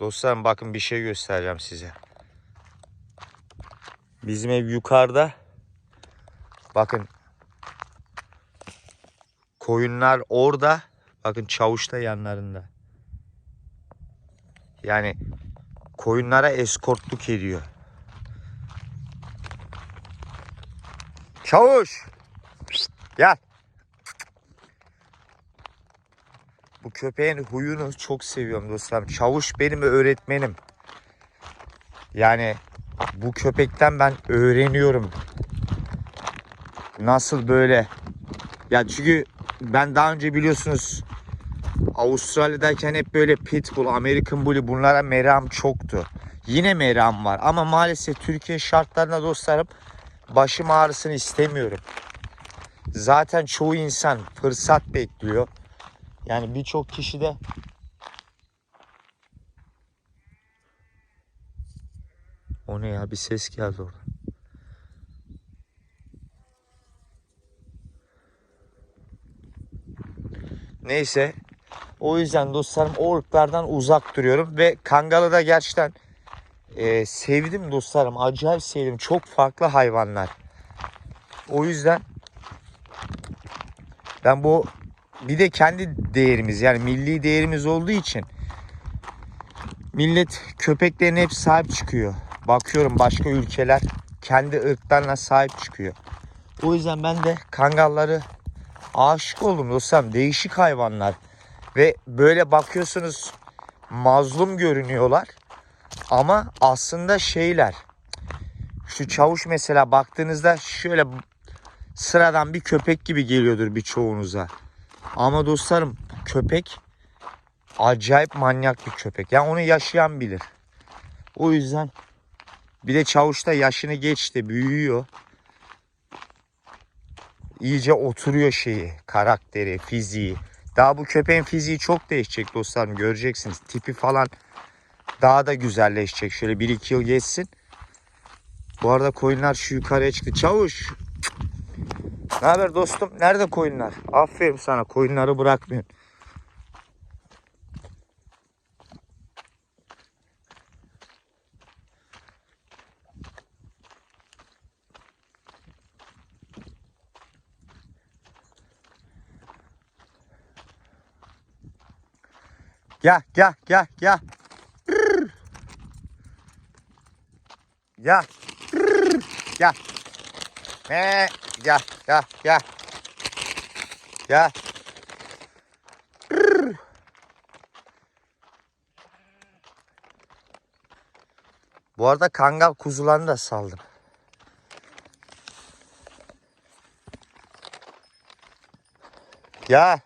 Dostlarım bakın bir şey göstereceğim size. Bizim ev yukarıda. Bakın. Koyunlar orada. Bakın çavuş da yanlarında. Yani koyunlara eskortluk ediyor. Çavuş. Gel. Bu köpeğin huyunu çok seviyorum dostlarım. Çavuş benim öğretmenim. Yani bu köpekten ben öğreniyorum. Nasıl böyle? Ya çünkü ben daha önce biliyorsunuz Avustralya'dayken hep böyle Pitbull, American Bully bunlara meram çoktu. Yine meram var ama maalesef Türkiye şartlarında dostlarım başım ağrısını istemiyorum. Zaten çoğu insan fırsat bekliyor. Yani birçok kişi de O ne ya bir ses geldi orada. Neyse o yüzden dostlarım o ırklardan uzak duruyorum ve Kangalı da gerçekten e, sevdim dostlarım. Acayip sevdim. Çok farklı hayvanlar. O yüzden ben bu bir de kendi değerimiz yani milli değerimiz olduğu için millet köpeklerine hep sahip çıkıyor. Bakıyorum başka ülkeler kendi ırklarına sahip çıkıyor. O yüzden ben de kangalları aşık oldum dostlarım. Değişik hayvanlar. Ve böyle bakıyorsunuz mazlum görünüyorlar. Ama aslında şeyler. Şu çavuş mesela baktığınızda şöyle sıradan bir köpek gibi geliyordur birçoğunuza. Ama dostlarım köpek acayip manyak bir köpek. Yani onu yaşayan bilir. O yüzden bir de çavuş da yaşını geçti, büyüyor. İyice oturuyor şeyi, karakteri, fiziği. Daha bu köpeğin fiziği çok değişecek dostlarım göreceksiniz. Tipi falan daha da güzelleşecek. Şöyle 1-2 yıl geçsin. Bu arada koyunlar şu yukarıya çıktı. Çavuş. Ne haber dostum? Nerede koyunlar? Aferin sana. Koyunları bırakmıyorsun. Gel gel gel gel. Gel. Rrr. Gel. Gel gel gel. Gel. Bu arada kangal kuzularını da saldım. Gel.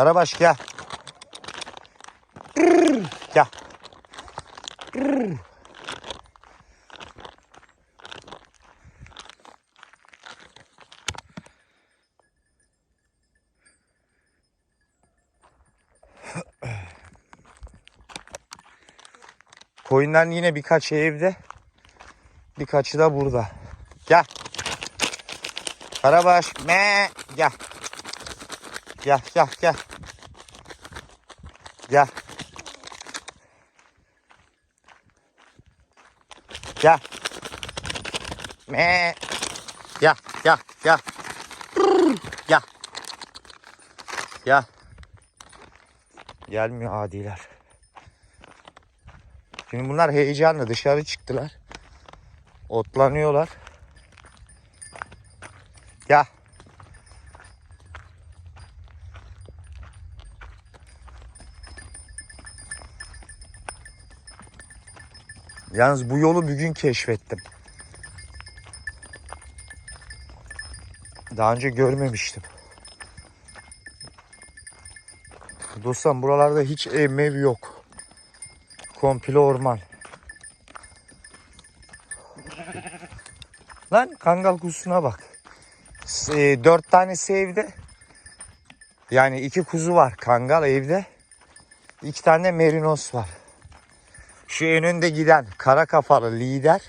Karabaş gel. Rrr, Gel. Rrr. Koyunların yine birkaç evde. Birkaçı da burada. Gel. Karabaş me gel. Gel gel gel. Gel. Gel. Me. Gel gel gel. Gel. Gel. Gelmiyor adiler. Şimdi bunlar heyecanlı dışarı çıktılar. Otlanıyorlar. Gel. Yalnız bu yolu bugün keşfettim. Daha önce görmemiştim. Dostum buralarda hiç ev mev yok. Komple orman. Lan kangal kuzusuna bak. E, dört tanesi evde. Yani iki kuzu var kangal evde. İki tane merinos var. Şu en önde giden kara kafalı lider.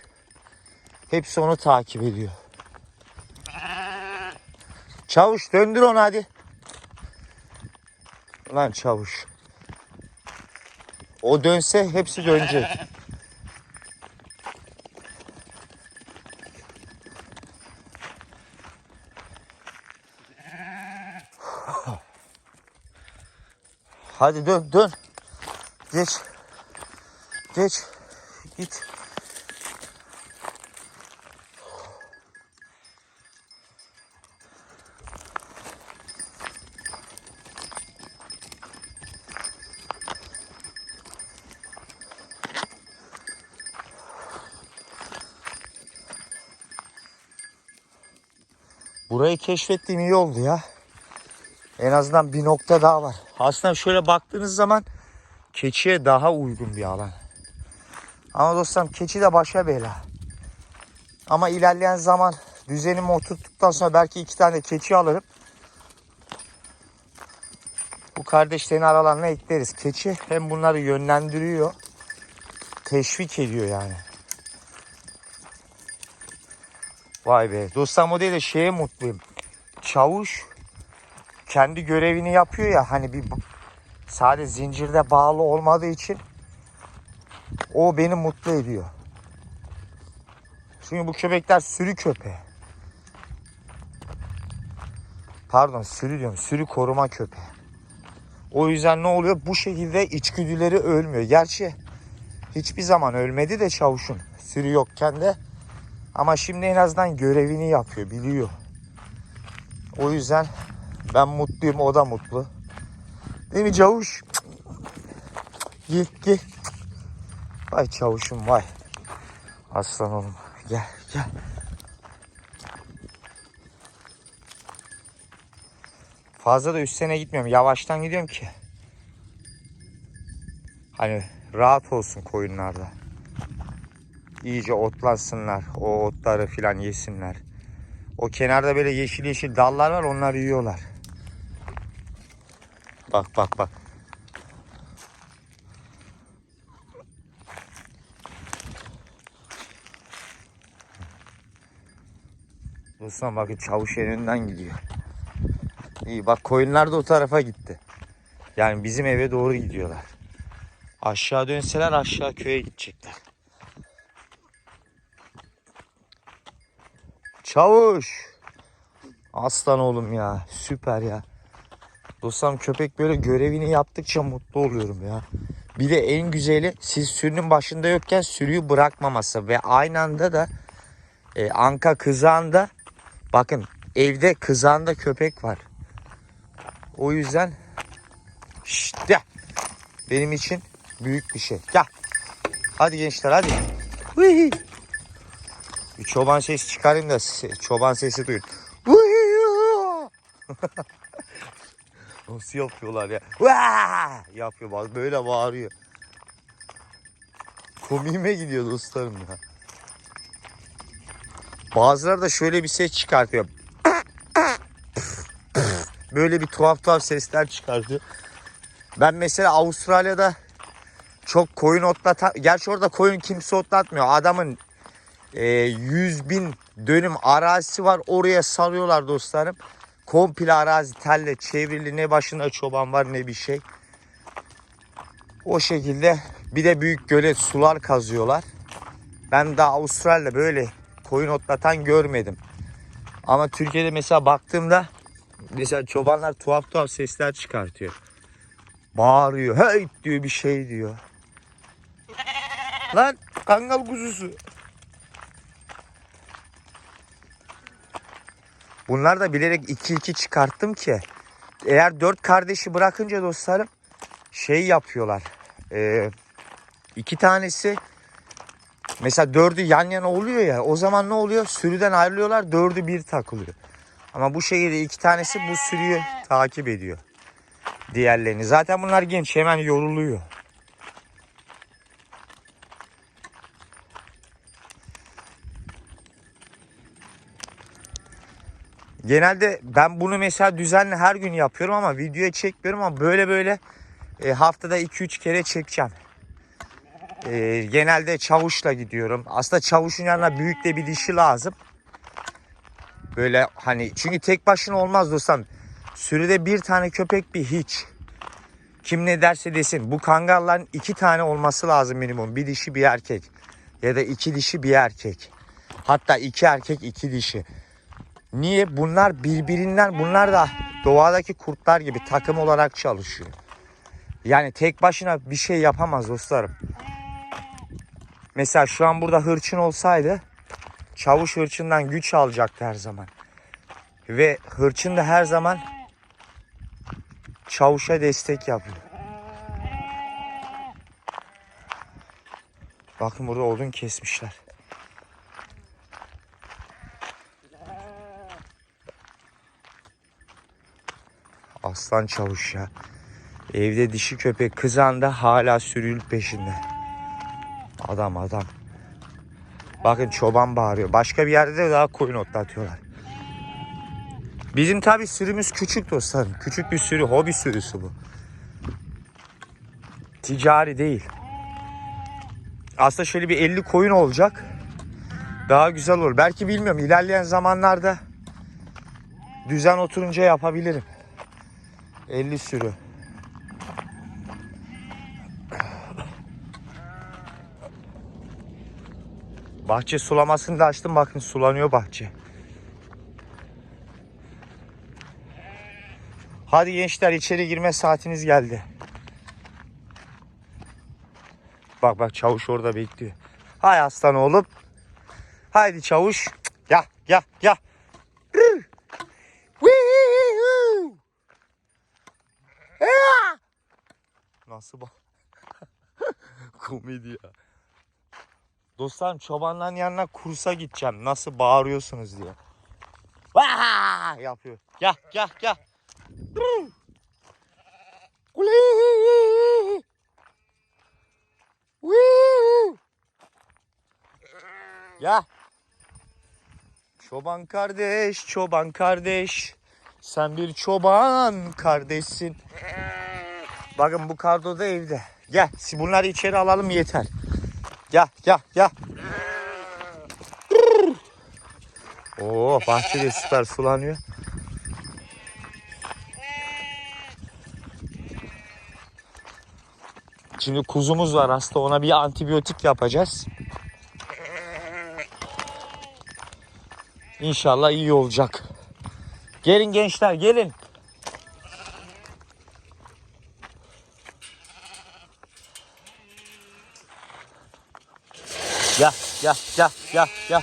Hepsi onu takip ediyor. Çavuş döndür onu hadi. Lan çavuş. O dönse hepsi dönecek. Hadi dön dön. Geç. Geç. Git. Burayı keşfettiğim iyi oldu ya. En azından bir nokta daha var. Aslında şöyle baktığınız zaman keçiye daha uygun bir alan. Ama dostlarım keçi de başa bela. Ama ilerleyen zaman düzenimi oturttuktan sonra belki iki tane keçi alırım. Bu kardeşlerin aralarına ekleriz. Keçi hem bunları yönlendiriyor. Teşvik ediyor yani. Vay be. Dostlarım o değil de şeye mutluyum. Çavuş kendi görevini yapıyor ya hani bir sadece zincirde bağlı olmadığı için o beni mutlu ediyor. Çünkü bu köpekler sürü köpeği. Pardon sürü diyorum. Sürü koruma köpeği. O yüzden ne oluyor? Bu şekilde içgüdüleri ölmüyor. Gerçi hiçbir zaman ölmedi de çavuşun. Sürü yokken de. Ama şimdi en azından görevini yapıyor. Biliyor. O yüzden ben mutluyum. O da mutlu. Değil mi çavuş? Gel gel. Vay çavuşum vay. Aslan oğlum. Gel gel. Fazla da üstüne gitmiyorum. Yavaştan gidiyorum ki. Hani rahat olsun koyunlarda. İyice otlansınlar. O otları filan yesinler. O kenarda böyle yeşil yeşil dallar var. Onları yiyorlar. Bak bak bak. Dostum bakın çavuş önünden gidiyor. İyi bak koyunlar da o tarafa gitti. Yani bizim eve doğru gidiyorlar. Aşağı dönseler aşağı köye gidecekler. Çavuş. Aslan oğlum ya. Süper ya. Dostum köpek böyle görevini yaptıkça mutlu oluyorum ya. Bir de en güzeli siz sürünün başında yokken sürüyü bırakmaması ve aynı anda da e, anka kızağında bakın evde kızağında köpek var. O yüzden şşt gel. Benim için büyük bir şey. Gel. Hadi gençler hadi. Hıy. Bir çoban sesi çıkarayım da çoban sesi duyun. Nasıl yapıyorlar ya? Vaa! Yapıyor bak böyle bağırıyor. Komiğime gidiyor dostlarım ya. Bazıları da şöyle bir ses çıkartıyor. Böyle bir tuhaf tuhaf sesler çıkartıyor. Ben mesela Avustralya'da çok koyun otlatan... Gerçi orada koyun kimse otlatmıyor. Adamın e, 100 bin dönüm arazisi var. Oraya salıyorlar dostlarım. Komple arazi telle çevrili ne başında çoban var ne bir şey. O şekilde bir de büyük gölet sular kazıyorlar. Ben daha Avustralya'da böyle koyun otlatan görmedim. Ama Türkiye'de mesela baktığımda mesela çobanlar tuhaf tuhaf sesler çıkartıyor. Bağırıyor. Hey diyor bir şey diyor. Lan kangal kuzusu. Bunlar da bilerek 2-2 çıkarttım ki eğer dört kardeşi bırakınca dostlarım şey yapıyorlar. Ee, iki tanesi Mesela dördü yan yana oluyor ya o zaman ne oluyor? Sürüden ayrılıyorlar dördü bir takılıyor. Ama bu şehirde iki tanesi bu sürüyü takip ediyor. Diğerlerini. Zaten bunlar genç hemen yoruluyor. Genelde ben bunu mesela düzenli her gün yapıyorum ama videoya çekmiyorum ama böyle böyle e, haftada 2-3 kere çekeceğim. E, genelde çavuşla gidiyorum. Aslında çavuşun yanına büyük de bir dişi lazım. Böyle hani çünkü tek başına olmaz dostum. Sürüde bir tane köpek bir hiç. Kim ne derse desin. Bu kangalların iki tane olması lazım minimum. Bir dişi bir erkek. Ya da iki dişi bir erkek. Hatta iki erkek iki dişi. Niye? Bunlar birbirinden bunlar da doğadaki kurtlar gibi takım olarak çalışıyor. Yani tek başına bir şey yapamaz dostlarım. Mesela şu an burada hırçın olsaydı çavuş hırçından güç alacaktı her zaman. Ve hırçın da her zaman çavuşa destek yapıyor. Bakın burada odun kesmişler. Aslan çavuş ya. Evde dişi köpek kızanda hala sürül peşinde. Adam adam. Bakın çoban bağırıyor. Başka bir yerde de daha koyun otlatıyorlar. Bizim tabi sürümüz küçük dostlarım. Küçük bir sürü, hobi sürüsü bu. Ticari değil. Aslında şöyle bir 50 koyun olacak. Daha güzel olur. Belki bilmiyorum ilerleyen zamanlarda düzen oturunca yapabilirim. 50 sürü. Bahçe sulamasını da açtım. Bakın sulanıyor bahçe. Hadi gençler içeri girme saatiniz geldi. Bak bak çavuş orada bekliyor. Hay aslan oğlum. Haydi çavuş. Rrr. Wee-hoo. Ea! Nasıl bak? Komedi ya. Dostlarım çobanların yanına kursa gideceğim. Nasıl bağırıyorsunuz diye. Vaa! yapıyor. Gel gel gel. Ya. Çoban kardeş, çoban kardeş. Sen bir çoban kardeşsin. Bakın bu kardo da evde. Gel bunları içeri alalım yeter. Gel gel gel. Oo bahçe süper sulanıyor. Şimdi kuzumuz var hasta ona bir antibiyotik yapacağız. İnşallah iyi olacak. Gelin gençler gelin. Gel gel gel gel gel.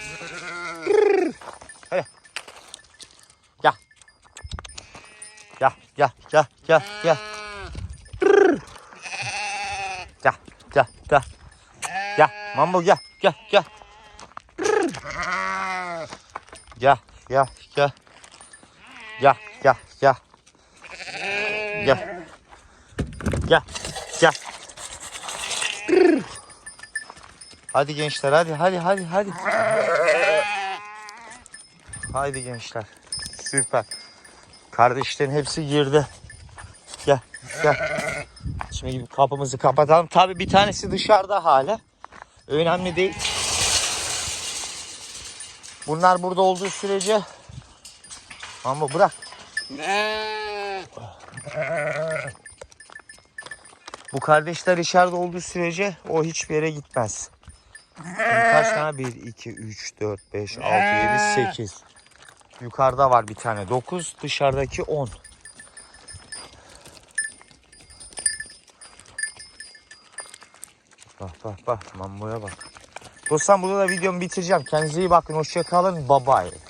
Hadi. Gel. Gel gel gel gel gel. Gel gel gel. Gel Mambo gel gel gel. Gel gel gel. Gel gel gel. Gel. Gel gel. Hadi gençler hadi hadi hadi hadi. Haydi gençler. Süper. Kardeşlerin hepsi girdi. Gel gel. Şimdi kapımızı kapatalım. Tabi bir tanesi dışarıda hala. Önemli değil. Bunlar burada olduğu sürece ama bırak. Bu kardeşler içeride olduğu sürece o hiçbir yere gitmez. Kaç tane? 1, 2, 3, 4, 5, 6, 7, 8. Yukarıda var bir tane. 9. Dışarıdaki 10. Bak bak bak. Mamboya bak. Dostlar burada da videomu bitireceğim. Kendinize iyi bakın. Hoşçakalın. Bye bye.